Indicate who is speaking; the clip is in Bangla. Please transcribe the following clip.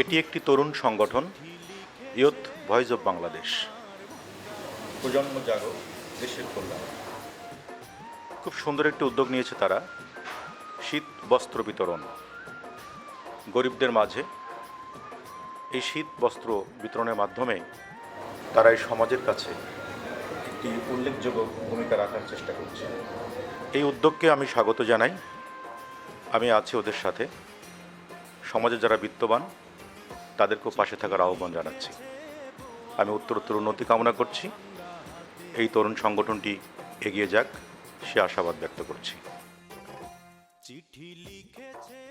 Speaker 1: এটি একটি তরুণ সংগঠন ইয়ুথ ভয়েস অব বাংলাদেশ। প্রজন্ম জাগো দেশের কল্যাণ। খুব সুন্দর একটি উদ্যোগ নিয়েছে তারা শীত বস্ত্র বিতরণ। গরিবদের মাঝে এই শীত বস্ত্র বিতরণের মাধ্যমে তারা এই সমাজের কাছে একটি উল্লেখযোগ্য ভূমিকা রাখার চেষ্টা করছে। এই উদ্যোগকে আমি স্বাগত জানাই। আমি আছি ওদের সাথে। সমাজে যারা বিত্তবান তাদেরকেও পাশে থাকার আহ্বান জানাচ্ছি। আমি উত্তরোত্তর উন্নতি কামনা করছি। এই তরুণ সংগঠনটি এগিয়ে যাক, সে আশাবাদ ব্যক্ত করছি।
Speaker 2: চিঠি লিখেছে